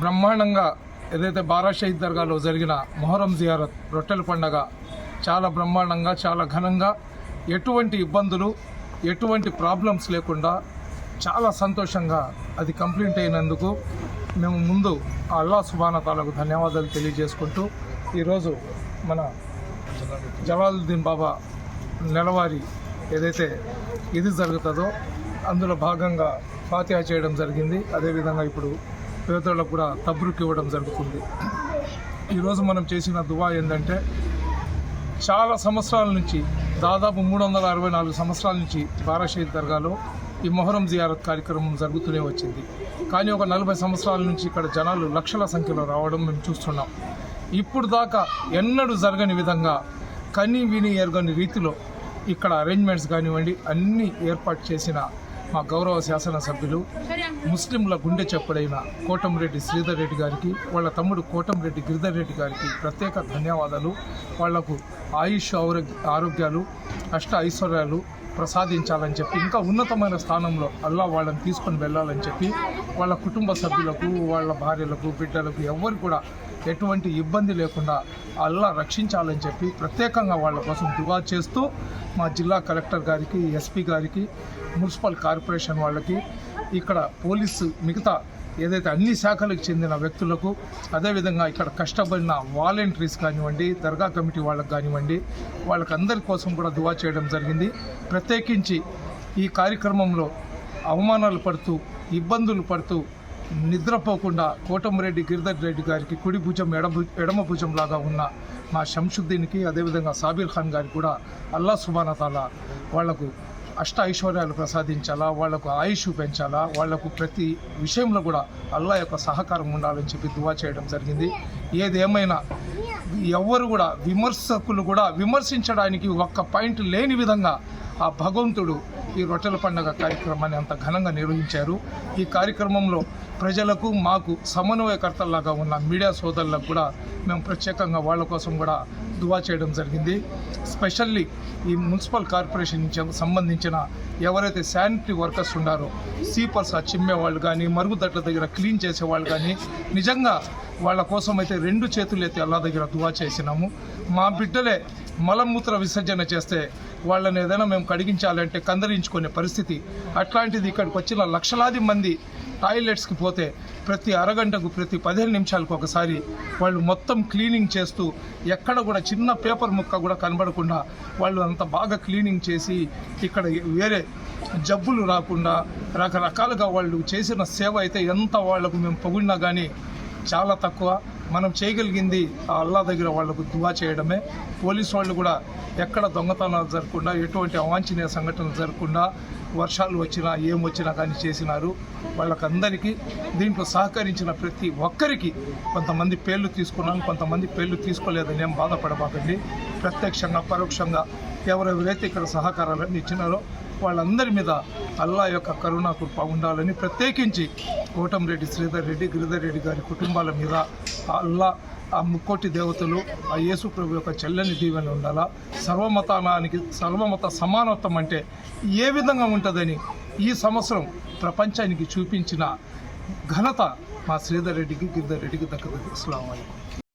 బ్రహ్మాండంగా ఏదైతే బారా షహీద్ దర్గాలో జరిగిన మొహరం జియారత్ రొట్టెల పండగ చాలా బ్రహ్మాండంగా చాలా ఘనంగా ఎటువంటి ఇబ్బందులు ఎటువంటి ప్రాబ్లమ్స్ లేకుండా చాలా సంతోషంగా అది కంప్లీట్ అయినందుకు మేము ముందు అల్లా సుబానతాలకు ధన్యవాదాలు తెలియజేసుకుంటూ ఈరోజు మన జలాలుద్దీన్ బాబా నెలవారీ ఏదైతే ఇది జరుగుతుందో అందులో భాగంగా ఫాతిహా చేయడం జరిగింది. అదేవిధంగా ఇప్పుడు పేదలకు కూడా తబ్రుక్ ఇవ్వడం జరుగుతుంది. ఈరోజు మనం చేసిన దువా ఏంటంటే చాలా సంవత్సరాల నుంచి దాదాపు మూడు వందల అరవై నాలుగు సంవత్సరాల నుంచి బారాషహీద్ దర్గాలో ఈ మొహరం జియారత్ కార్యక్రమం జరుగుతూనే వచ్చింది. కానీ ఒక నలభై సంవత్సరాల నుంచి ఇక్కడ జనాలు లక్షల సంఖ్యలో రావడం మేము చూస్తున్నాం. ఇప్పుడు దాకా ఎన్నడూ జరగని విధంగా కని విని ఎరగని రీతిలో ఇక్కడ అరేంజ్మెంట్స్ కానివ్వండి అన్నీ ఏర్పాటు చేసిన మా గౌరవ శాసనసభ్యులు ముస్లింల గుండె చెప్పుడైన కోటంరెడ్డి శ్రీధర్ రెడ్డి గారికి వాళ్ళ తమ్ముడు కోటంరెడ్డి గిరిధర్ రెడ్డి గారికి ప్రత్యేక ధన్యవాదాలు. వాళ్ళకు ఆయుష్ ఆరోగ్య ఆరోగ్యాలు అష్ట ఐశ్వర్యాలు ప్రసాదించాలని చెప్పి ఇంకా ఉన్నతమైన స్థానంలో అల్లా వాళ్ళని తీసుకొని వెళ్ళాలని చెప్పి వాళ్ళ కుటుంబ సభ్యులకు వాళ్ళ భార్యలకు బిడ్డలకు ఎవరు కూడా ఎటువంటి ఇబ్బంది లేకుండా అల్లా రక్షించాలని చెప్పి ప్రత్యేకంగా వాళ్ళ కోసం దువా చేస్తూ మా జిల్లా కలెక్టర్ గారికి ఎస్పీ గారికి మున్సిపల్ కార్పొరేషన్ వాళ్ళకి ఇక్కడ పోలీసు మిగతా ఏదైతే అన్ని శాఖలకు చెందిన వ్యక్తులకు అదేవిధంగా ఇక్కడ కష్టపడిన వాలంటీర్స్ కానివ్వండి దర్గా కమిటీ వాళ్ళకు కానివ్వండి వాళ్ళకందరి కోసం కూడా దువా చేయడం జరిగింది. ప్రత్యేకించి ఈ కార్యక్రమంలో అవమానాలు పడుతూ ఇబ్బందులు పడుతూ నిద్రపోకుండా కోటమిరెడ్డి గిరిధర్ రెడ్డి గారికి కుడి భుజం ఎడమ భుజం లాగా ఉన్న మా షంషుద్దీన్కి అదేవిధంగా సాబీర్ ఖాన్ గారికి కూడా అల్లా సుబానతాల వాళ్ళకు అష్ట ఐశ్వర్యాలు ప్రసాదించాలా వాళ్ళకు ఆయుష్ పెంచాలా వాళ్ళకు ప్రతి విషయంలో కూడా అల్లా యొక్క సహకారం ఉండాలని చెప్పి దువా చేయడం జరిగింది. ఏదేమైనా ఎవరు కూడా విమర్శకులు కూడా విమర్శించడానికి ఒక్క పాయింట్ లేని విధంగా ఆ భగవంతుడు ఈ రొట్టెల పండుగ కార్యక్రమాన్ని అంత ఘనంగా నిర్వహించారు. ఈ కార్యక్రమంలో ప్రజలకు మాకు సమన్వయకర్తలాగా ఉన్న మీడియా సోదరులకు కూడా మేము ప్రత్యేకంగా వాళ్ళ కోసం కూడా దువా చేయడం జరిగింది. స్పెషల్లీ ఈ మున్సిపల్ కార్పొరేషన్ సంబంధించిన ఎవరైతే శానిటరీ వర్కర్స్ ఉన్నారో సీపర్స్ ఆ చిమ్మే వాళ్ళు కానీ మరుగుదట్ల దగ్గర క్లీన్ చేసే వాళ్ళు కానీ నిజంగా వాళ్ళ కోసం అయితే రెండు చేతులు అయితే అల్లా దగ్గర దువా చేసినాము. మా బిడ్డలే మలమూత్ర విసర్జన చేస్తే వాళ్ళని ఏదైనా మేము కడిగించాలంటే కందరించుకునే పరిస్థితి. అట్లాంటిది ఇక్కడికి వచ్చిన లక్షలాది మంది టాయిలెట్స్కి పోతే ప్రతి అరగంటకు ప్రతి పదిహేను నిమిషాలకు ఒకసారి వాళ్ళు మొత్తం క్లీనింగ్ చేస్తూ ఎక్కడ కూడా చిన్న పేపర్ ముక్క కూడా కనబడకుండా వాళ్ళు అంత బాగా క్లీనింగ్ చేసి ఇక్కడ వేరే జబ్బులు రాకుండా రకరకాలుగా వాళ్ళు చేసిన సేవ అయితే ఎంత వాళ్ళకు మేము పొగిడినా కానీ చాలా తక్కువ. మనం చేయగలిగింది ఆ అల్లా దగ్గర వాళ్ళకు దువా చేయడమే. పోలీసు వాళ్ళు కూడా ఎక్కడ దొంగతనాలు జరగకుండా ఎటువంటి అవాంఛనీయ సంఘటనలు జరగకుండా వర్షాలు వచ్చినా ఏం వచ్చినా కానీ చేసినారు. వాళ్ళకందరికీ దీంట్లో సహకరించిన ప్రతి ఒక్కరికి కొంతమంది పేర్లు తీసుకున్నాను కొంతమంది పేర్లు తీసుకోలేదని ఏం బాధపడబాకండి ప్రత్యక్షంగా పరోక్షంగా ఎవరెవరైతే ఇక్కడ సహకారాలన్నీ ఇచ్చినారో వాళ్ళందరి మీద అల్లా యొక్క కరుణా కృప ఉండాలని ప్రత్యేకించి కోటంరెడ్డి శ్రీధర్ రెడ్డి గిరిధర్ రెడ్డి గారి కుటుంబాల మీద ఆ అల్లా ఆ ముక్కోటి దేవతలు ఆ యేసు ప్రభు యొక్క చెల్లని దీవెన ఉండాలా? సర్వమతానానికి సర్వమత సమానత్వం అంటే ఏ విధంగా ఉంటుందని ఈ సంవత్సరం ప్రపంచానికి చూపించిన ఘనత మా శ్రీధర్ రెడ్డికి గిరిధర్ రెడ్డికి దక్కదు అస్సలం